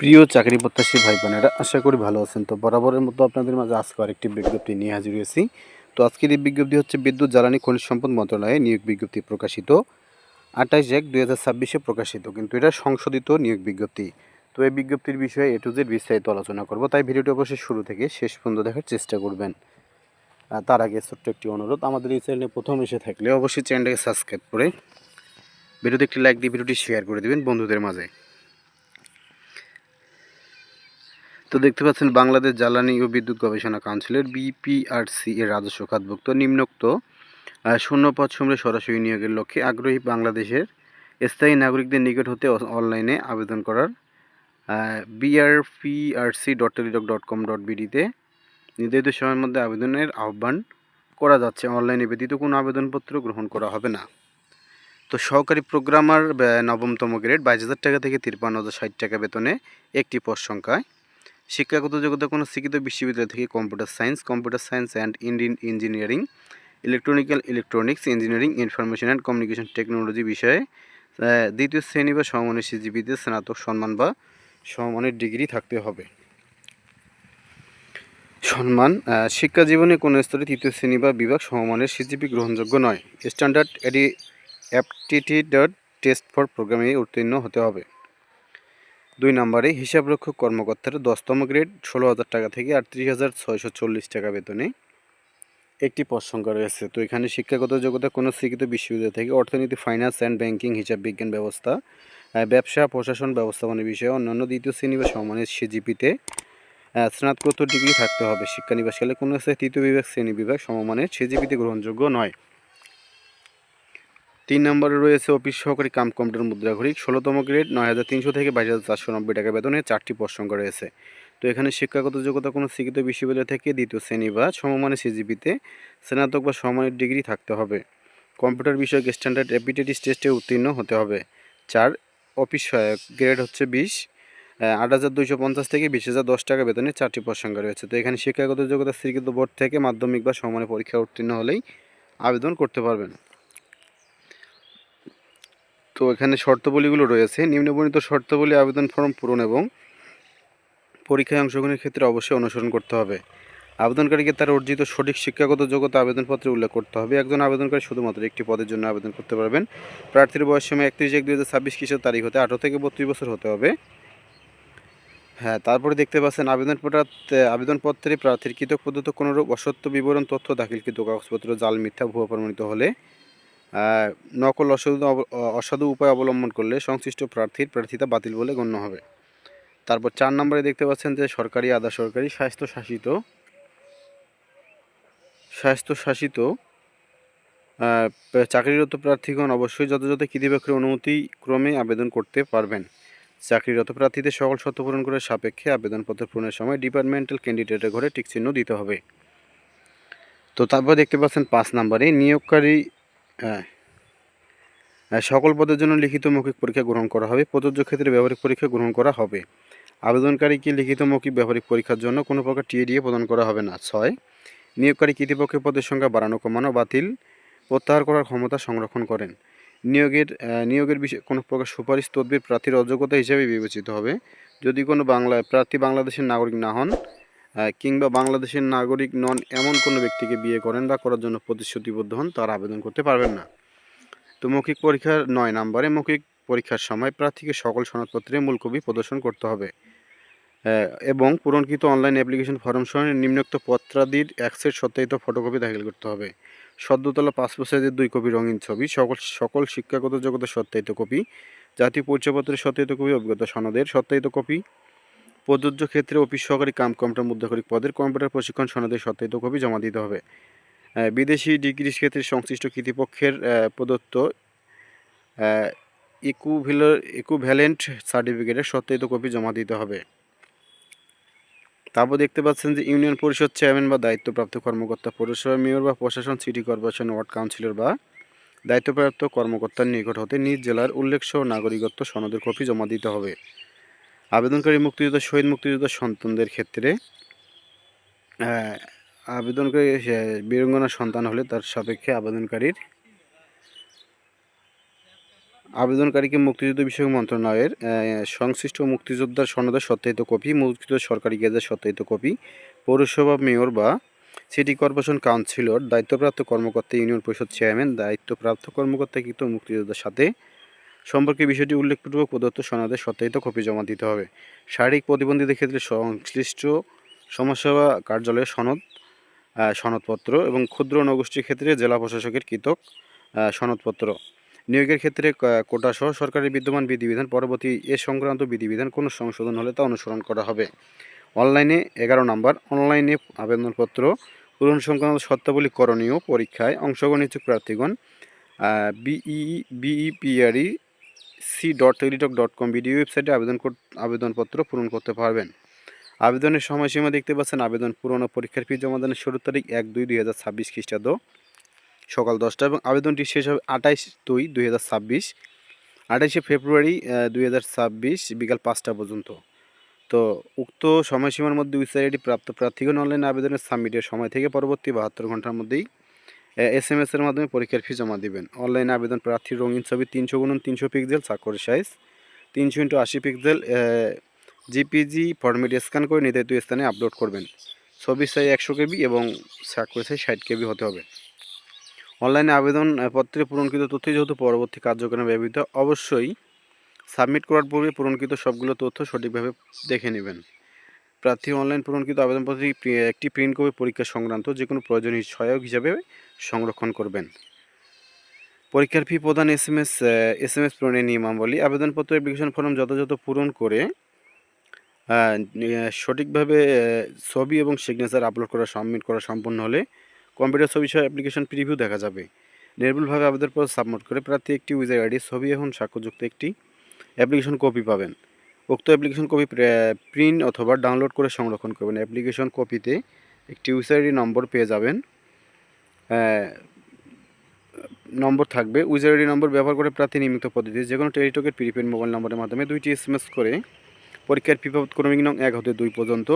প্রিয় চাকরি প্রত্যাশী ভাই বোনেরা আশা করি ভালো আছেন। তো বরাবরের মতো আপনাদের মাঝে আজকে আরেকটি বিজ্ঞপ্তি নিয়ে হাজির হয়েছি। তো আজকের এই বিজ্ঞপ্তি হচ্ছে বিদ্যুৎ, জ্বালানি, খনিজ সম্পদ মন্ত্রণালয়ে নিয়োগ বিজ্ঞপ্তি প্রকাশিত। আঠাইশ এক দুই হাজার ছাব্বিশে প্রকাশিত, কিন্তু এটা সংশোধিত নিয়োগ বিজ্ঞপ্তি। তো এই বিজ্ঞপ্তির বিষয়ে এ টু জেড বিস্তারিত আলোচনা করব। তাই ভিডিওটি অবশ্যই শুরু থেকে শেষ পর্যন্ত দেখার চেষ্টা করবেন। তার আগে ছোট্ট একটি অনুরোধ, আমাদের এই চ্যানেলে প্রথম এসে থাকলে অবশ্যই চ্যানেলটাকে সাবস্ক্রাইব করে ভিডিওতে একটি লাইক দিয়ে ভিডিওটি শেয়ার করে দেবেন বন্ধুদের মাঝে। তো দেখতে পাচ্ছেন বাংলাদেশ জ্বালানি ও বিদ্যুৎ গবেষণা কাউন্সিলের বিপিআরসি এর রাজস্ব খাতভুক্ত নিম্নোক্ত শূন্য পদ সমূহে সরাসরি নিয়োগের লক্ষ্যে আগ্রহী বাংলাদেশের স্থায়ী নাগরিকদের নিকট হতে অনলাইনে আবেদন করার BRPRC dot Teletalk dot com dot বিডিতে নির্ধারিত সময়ের মধ্যে আবেদনের আহ্বান করা যাচ্ছে। অনলাইনে ব্যতীত কোনো আবেদনপত্র গ্রহণ করা হবে না। তো সহকারী প্রোগ্রামার নবমতম গ্রেড, বাইশ হাজার টাকা থেকে তিরপান্ন হাজার ষাট টাকা বেতনে একটি পদ সংখ্যায় শিক্ষাগত যোগ্যতা কোনো শিক্ষিত বিশ্ববিদ্যালয় থেকে computer science computer science and Indian engineering, electrical electronics, engineering, information and communication technology বিষয়ে দ্বিতীয় শ্রেণি বা সমমানের সিজিপিতে স্নাতক সম্মান বা সমমানের ডিগ্রি থাকতে হবে। সম্মান শিক্ষা জীবনে কোনো স্তরে তৃতীয় শ্রেণি বা বিভাগ সমমানের সিজিপি গ্রহণযোগ্য নয়। Standard ED aptitude test for প্রোগ্রামে উত্তীর্ণ হতে হবে। দুই নম্বরে হিসাবরক্ষক কর্মকর্তার দশতম গ্রেড, ষোলো হাজার টাকা থেকে আটত্রিশ হাজার ছয়শো চল্লিশ টাকা বেতনে। একটি পদ রয়েছে। তো এখানে শিক্ষাগত যোগ্যতা কোনো স্বীকৃত বিশ্ববিদ্যালয় থেকে অর্থনীতি ফাইন্যান্স অ্যান্ড ব্যাংকিং হিসাব বিজ্ঞান ব্যবস্থা ব্যবসা, প্রশাসন, ব্যবস্থাপনা বিষয়ে অন্যান্য দ্বিতীয় শ্রেণি বা সমানের সিজিপিতে স্নাতকোত্তর ডিগ্রি থাকতে হবে। শিক্ষানিবাসকালে কোনো তৃতীয় বিভাগ, শ্রেণি বিভাগ, সমমানের সিজিপিতে গ্রহণযোগ্য নয়। তিন নম্বরে রয়েছে অফিস সহকারী কাম কম্পিউটার মুদ্রাঘরিক ষোলোতম গ্রেড, নয় হাজার তিনশো থেকে বাইশ হাজার চারশো নব্বই টাকা বেতনে চারটি সংখ্যা রয়েছে। তো এখানে শিক্ষাগত যোগ্যতা কোনো শিক্ষিত বিশ্ববিদ্যালয় থেকে দ্বিতীয় শ্রেণি বা সমমানের সিজিপিতে স্নাতক বা সমমানের ডিগ্রি থাকতে হবে। কম্পিউটার বিষয়ক স্ট্যান্ডার্ড অ্যাপিটিস টেস্টে উত্তীর্ণ হতে হবে। চার, অফিস সহায়ক গ্রেড হচ্ছে বিশ আট হাজার দুইশো পঞ্চাশ থেকে বিশ হাজার দশ টাকা বেতনে চারটি সংখ্যা রয়েছে। তো এখানে শিক্ষাগত যোগ্যতা স্বীকৃত বোর্ড থেকে মাধ্যমিক বা সমানের পরীক্ষা উত্তীর্ণ হলেই আবেদন করতে পারবেন। তো এখানে শর্তাবলীগুলো রয়েছে। নিম্নবর্ণিত শর্তাবলী আবেদন ফর্ম পূরণ এবং পরীক্ষায় অংশগ্রহণের ক্ষেত্রে অবশ্যই অনুসরণ করতে হবে। আবেদনকারীকে তার অর্জিত সঠিক শিক্ষাগত যোগ্যতা আবেদনপত্রে উল্লেখ করতে হবে। একজন আবেদনকারী শুধুমাত্র একটি পদের জন্য আবেদন করতে পারবেন। প্রার্থীর বয়স সময় একত্রিশ এক দুই হাজার ছাব্বিশ খ্রিস্ট তারিখ হতে আঠারো থেকে বত্রিশ বছর হতে হবে। হ্যাঁ তারপরে দেখতে পাচ্ছেন, আবেদনপত্র, আবেদনপত্রে প্রার্থীর কৃত প্রদত্ত কোনোরূপ অসত্য বিবরণ, তথ্য দাখিলকৃত কাগজপত্র, জাল মিথ্যা, ভুয়া প্রমাণিত হলে নকল অসাধু অসাধু উপায় অবলম্বন করলে সংশ্লিষ্ট প্রার্থীর প্রার্থিতা বাতিল বলে গণ্য হবে। তারপর চার নম্বরে দেখতে পাচ্ছেন যে সরকারি, আধা সরকারি, স্বাস্থ্যশাসিত স্বাস্থ্যশাসিত চাকরিরত প্রার্থীগণ অবশ্যই যথাযথ কৃতিপক্ষের অনুমতি ক্রমে আবেদন করতে পারবেন। চাকরিরত প্রার্থীদের সকল শর্ত পূরণ করার সাপেক্ষে আবেদনপত্র পূরণের সময় ডিপার্টমেন্টাল ক্যান্ডিডেটের ঘরে টিকচিহ্ন দিতে হবে। তো তারপর দেখতে পাচ্ছেন পাঁচ নম্বরে, নিয়োগকারী আহ, সকল পদের জন্য লিখিত মৌখিক পরীক্ষা গ্রহণ করা হবে। প্রযোজ্য ক্ষেত্রে ব্যবহারিক পরীক্ষা গ্রহণ করা হবে। আবেদনকারীকে লিখিত মৌখিক ব্যবহারিক পরীক্ষার জন্য কোনো প্রকার টিএডিএ প্রদান করা হবে না? ছয়। নিয়োগকারী কৃতিপক্ষের পদের সংখ্যা বাড়ানো কমানো বাতিল প্রত্যাহার করার ক্ষমতা সংরক্ষণ করেন। নিয়োগের নিয়োগের বিষয়ে কোনো প্রকার সুপারিশ তদবির প্রার্থীর অযোগ্যতা হিসেবে বিবেচিত হবে। যদি কোনো বাংলা প্রার্থী বাংলাদেশের নাগরিক না হন কিংবা বাংলাদেশের নাগরিক নন এমন কোনো ব্যক্তিকে বিয়ে করেন বা করার জন্য প্রতিশ্রুতিবদ্ধ হন, তার আবেদন করতে পারবেন না। তো মৌখিক পরীক্ষার নয় নম্বরে মৌখিক পরীক্ষার সময় প্রার্থীকে সকল সনদপত্রে মূল কপি প্রদর্শন করতে হবে। এবং পূরণকৃত অনলাইন অ্যাপ্লিকেশন ফর্ম সহ নিম্নোক্ত পত্রাদির সেট সত্যায়িত ফটোকপি দাখিল করতে হবে। সদ্যতলা পাসপোর্ট সাইজের দুই কপি রঙিন ছবি, সকল সকল শিক্ষাগত জগতের সত্যায়িত কপি, জাতীয় পরিচয়পত্রের সত্যায়িত কপি, অভিজ্ঞতা সনদের সত্যায়িত কপি প্রযোজ্য ক্ষেত্রে অফিস সহকারী কাম কম্পিউটার মুদ্রাকরিক পদের কম্পিউটার প্রশিক্ষণ সনদের সত্যায়িত কপি জমা দিতে হবে। বিদেশি ডিগ্রি ক্ষেত্রে সংশ্লিষ্ট কৃতিপক্ষের প্রদত্ত ইকুভিল ইকুভ্যালেন্ট সার্টিফিকেটের সত্যায়িত কপি জমা দিতে হবে। তারপর দেখতে পাচ্ছেন যে ইউনিয়ন পরিষদ চেয়ারম্যান বা দায়িত্বপ্রাপ্ত কর্মকর্তা, পৌরসভা মেয়র বা প্রশাসন, সিটি কর্পোরেশন, ওয়ার্ড কাউন্সিলর বা দায়িত্বপ্রাপ্ত কর্মকর্তার নিকট হতে নিজ জেলার উল্লেখসহ নাগরিকত্ব সনদের কপি জমা দিতে হবে। আবেদনকারী মুক্তিযোদ্ধা শহীদ মুক্তিযোদ্ধার সন্তানদের ক্ষেত্রে আবেদনকারী আহ, বীরঙ্গনার সন্তান হলে তার সাপেক্ষে আবেদনকারীর আবেদনকারীকে মুক্তিযুদ্ধ বিষয়ক মন্ত্রণালয়ের সংশ্লিষ্ট মুক্তিযোদ্ধার সনদের সত্যায়িত কপি মুক্তিযুদ্ধ সরকারি গেজের সত্যায়িত কপি পৌরসভা মেয়র বা সিটি কর্পোরেশন কাউন্সিলর দায়িত্বপ্রাপ্ত কর্মকর্তা ইউনিয়ন পরিষদ চেয়ারম্যান দায়িত্বপ্রাপ্ত কর্মকর্তা কৃত মুক্তিযোদ্ধার সাথে সম্পর্কে বিষয়টি উল্লেখপূর্বক প্রদত্ত সনদের সত্যায়িত কপি জমা দিতে হবে। শারীরিক প্রতিবন্ধীদের ক্ষেত্রে সংশ্লিষ্ট সমাজসেবা কার্যালয়ের সনদ সনদপত্র এবং ক্ষুদ্র নগোষ্ঠীর ক্ষেত্রে জেলা প্রশাসকের কৃতক সনদপত্র। নিয়োগের ক্ষেত্রে ক- কোটা সহ সরকারের বিদ্যমান বিধিবিধান, পরবর্তী এ সংক্রান্ত বিধিবিধান কোনো সংশোধন হলে তা অনুসরণ করা হবে। অনলাইনে এগারো নম্বর, অনলাইনে আবেদনপত্র, পূরণ সংক্রান্ত শর্তাবলী করণীয় পরীক্ষায় অংশগ্রহণ ইচ্ছুক প্রার্থীগণ BE, BEPRE C dot Teletalk dot com BDO ওয়েবসাইটে আবেদন আবেদনপত্র পূরণ করতে পারবেন। আবেদনের সময়সীমা দেখতে পাচ্ছেন, আবেদন পূরণ পরীক্ষার ফি জমা দানের শুরুর তারিখ এক দুই দুই হাজার ছাব্বিশ খ্রিস্টাব্দ। সকাল দশটা এবং আবেদনটি শেষ হবে আঠাইশ দুই দুই হাজার ছাব্বিশ। আঠাইশে ফেব্রুয়ারি দুই হাজার ছাব্বিশ, বিকাল পাঁচটা পর্যন্ত। তো উক্ত সময়সীমার মধ্যে ওয়েবসাইটটি প্রাপ্ত প্রার্থীগণ অনলাইন আবেদনের সাবমিটের সময় থেকে পরবর্তী বাহাত্তর ঘণ্টার মধ্যেই এস এম এর মাধ্যমে পরীক্ষার ফি জমা দিবেন। অনলাইন আবেদন প্রার্থীর রঙিন ছবি তিনশো গুণন তিনশো পিক্সেল স্বাক্ষরের সাইজ তিনশো ইন্টু আশি পিক্সেল জিপিজি ফরম্যাটে স্ক্যান করে নির্ধারিত স্থানে আপলোড করবেন। ছবির সাইজ একশো কেবি এবং স্বাক্ষরের সাইজ ষাট কেবি হতে হবে। অনলাইনে আবেদন আহ, পত্রে পূরণকৃত তথ্য যেহেতু পরবর্তী কার্যক্রমে ব্যবহৃত অবশ্যই সাবমিট করার পূর্বে পূরণকৃত সবগুলো তথ্য সঠিকভাবে দেখে নেবেন। প্রার্থী অনলাইন পূরণকৃত আবেদনপত্রটি প্রি- একটি প্রিন্ট কপি পরীক্ষা সংক্রান্ত যে কোনো প্রয়োজনীয় সহায়ক হিসাবে সংরক্ষণ করবেন। পরীক্ষার ফি প্রদান S M S S M S পূরণের নিয়মাবলী, আবেদনপত্র অ্যাপ্লিকেশন ফর্ম যথাযথ পূরণ করে সঠিকভাবে ছবি এবং সিগনেচার আপলোড করা সাবমিট করা সম্পন্ন হলে কম্পিউটার ছবি সহ অ্যাপ্লিকেশন প্রিভিউ দেখা যাবে। নির্ভুলভাবে আবেদনপত্র সাবমিট করে প্রার্থী একটি উইজার আইডি ছবি এবং স্বাক্ষরযুক্ত একটি অ্যাপ্লিকেশন কপি পাবেন। উক্ত অ্যাপ্লিকেশন কপি প্রিন্ট অথবা ডাউনলোড করে সংরক্ষণ করবেন। অ্যাপ্লিকেশন কপিতে একটি আইডি নম্বর পেয়ে যাবেন। নম্বর থাকবে। আইডি নম্বর ব্যবহার করে প্রার্থী নিয়মিত পদ্ধতিতে যে কোনো টেলিটকের প্রিপেড মোবাইল নম্বরের মাধ্যমে দুইটি এসএমএস করে পরীক্ষার ক্রমিক নং এক হতে দুই পর্যন্ত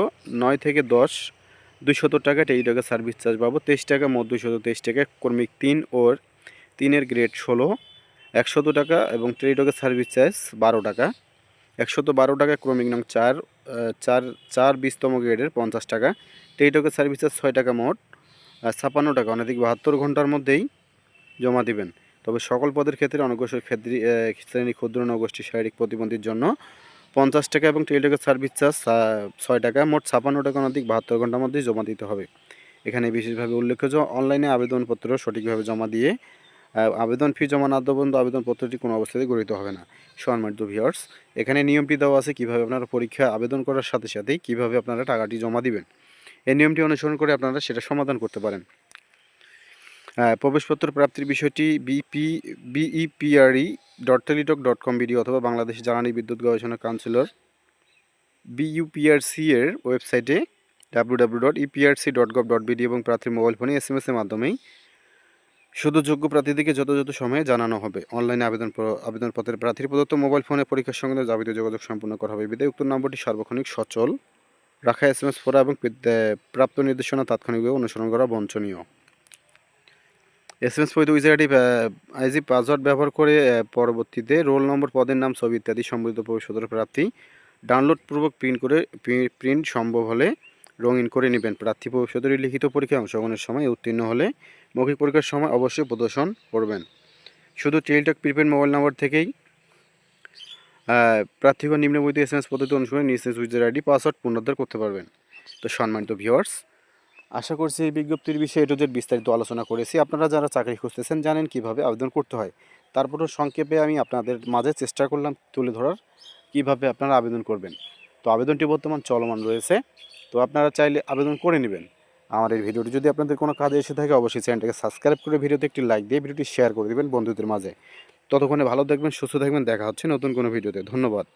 নয় থেকে দশ, দুইশত টাকা টেলিটকের সার্ভিস চার্জ বাবদ, তেইশ টাকা মোট দুইশত তেইশ টাকা, ক্রমিক তিন ওর তিনের গ্রেড ষোলো, একশত টাকা এবং টেলিটকের সার্ভিস চার্জ বারো টাকা। একশত বারো টাকা, ক্রমিক নং চার চার চার বিশতম গ্রেডের পঞ্চাশ টাকা। টেলিটকের সার্ভিস চার্জ ছয় টাকা মোট, আর ছাপ্পান্ন টাকা, অনধিক বাহাত্তর ঘণ্টার মধ্যেই জমা দিবেন। তবে সকল পদের ক্ষেত্রে অনগ্রসর ক্ষেত্রে শ্রেণি ক্ষুদ্র নগোষ্ঠী শারীরিক প্রতিবন্ধীর জন্য পঞ্চাশ টাকা এবং টেলিটকের সার্ভিস চার্জ ছয় টাকা, মোট ছাপান্ন টাকা, অনধিক বাহাত্তর ঘণ্টার মধ্যেই জমা দিতে হবে। এখানে বিশেষভাবে উল্লেখ্য যে অনলাইনে আবেদনপত্র সঠিকভাবে জমা দিয়ে আবেদন ফি জমা না পর্যন্ত আবেদনপত্রটি কোনো অবস্থাতেই গৃহীত হবে না। সম্মানিত ভিউয়ার্স, এখানে নিয়মটি দেওয়া আছে কীভাবে আপনারা পরীক্ষা আবেদন করার সাথে সাথেই কীভাবে আপনারা টাকাটি জমা দিবেন। এই নিয়মটি অনুসরণ করে আপনারা সেটা সমাধান করতে পারেন। প্রবেশপত্র প্রাপ্তির বিষয়টি BP BEPRE dot Teletalk dot com BD অথবা বাংলাদেশ জ্বালানি বিদ্যুৎ গবেষণা কাউন্সিলর বিইউপিআরসি এর ওয়েবসাইটে W W dot EPRC dot gov dot BD এবং প্রার্থীর মোবাইল ফোনে এস এম এস এর মাধ্যমেই শুধু যোগ্য প্রার্থীদেরকে যথাযথ সময়ে জানানো হবে। অনলাইনে আবেদন আবেদনপত্রের প্রার্থীর প্রদত্ত মোবাইল ফোনে পরীক্ষার সঙ্গে যাবতীয় যোগাযোগ সম্পন্ন করা হবে। বিদায়, উক্ত নম্বরটি সার্বক্ষণিক, সচল। রাখা এস এম এস পড়া এবং প্রাপ্ত নির্দেশনা তাৎক্ষণিকভাবে অনুসরণ করা বঞ্চনীয়। এস এম এস পরিত উইজারটি আইজি পাসওয়ার্ড ব্যবহার করে পরবর্তীতে রোল নম্বর পদের নাম, ছবি ইত্যাদি সম্বলিত ভবিষ্যতের প্রার্থী ডাউনলোড পূর্বক প্রিন্ট করে প্রিন্ট সম্ভব হলে রঙিন করে নেবেন। প্রার্থী ভবিষ্যতের লিখিত পরীক্ষায় অংশগ্রহণের সময় উত্তীর্ণ হলে মৌখিক পরীক্ষার সময় অবশ্যই প্রদর্শন করবেন। শুধু টেলিটক প্রিপেড মোবাইল নম্বর থেকেই আহ, প্রার্থীগণ নিম্নবর্তী এস এম এস পদ্ধতি অনুসরণে নিজ নিজ আইডি পাসওয়ার্ড পুনরুদ্ধার করতে পারবেন। তো সম্মানিত ভিউয়ার্স আশা করছি এই বিজ্ঞপ্তির বিষয়ে এটু বিস্তারিত আলোচনা করেছি। আপনারা যারা চাকরি খুঁজতেছেন জানেন কীভাবে আবেদন করতে হয়। তারপরও সংক্ষেপে আমি আপনাদের মাঝে চেষ্টা করলাম তুলে ধরার কীভাবে আপনারা আবেদন করবেন। তো আবেদনটি বর্তমান চলমান রয়েছে। তো আপনারা চাইলে আবেদন করে নেবেন। আমার এই ভিডিওটি যদি আপনাদের কোনো কাজে এসে থাকে, অবশ্যই চ্যানেলটাকে সাবস্ক্রাইব করে ভিডিওতে একটি লাইক দিয়ে ভিডিওটি শেয়ার করে দেবেন বন্ধুদের মাঝে। ততক্ষণে ভালো থাকবেন, সুস্থ থাকবেন, দেখা হচ্ছে নতুন কোনো ভিডিওতে। ধন্যবাদ।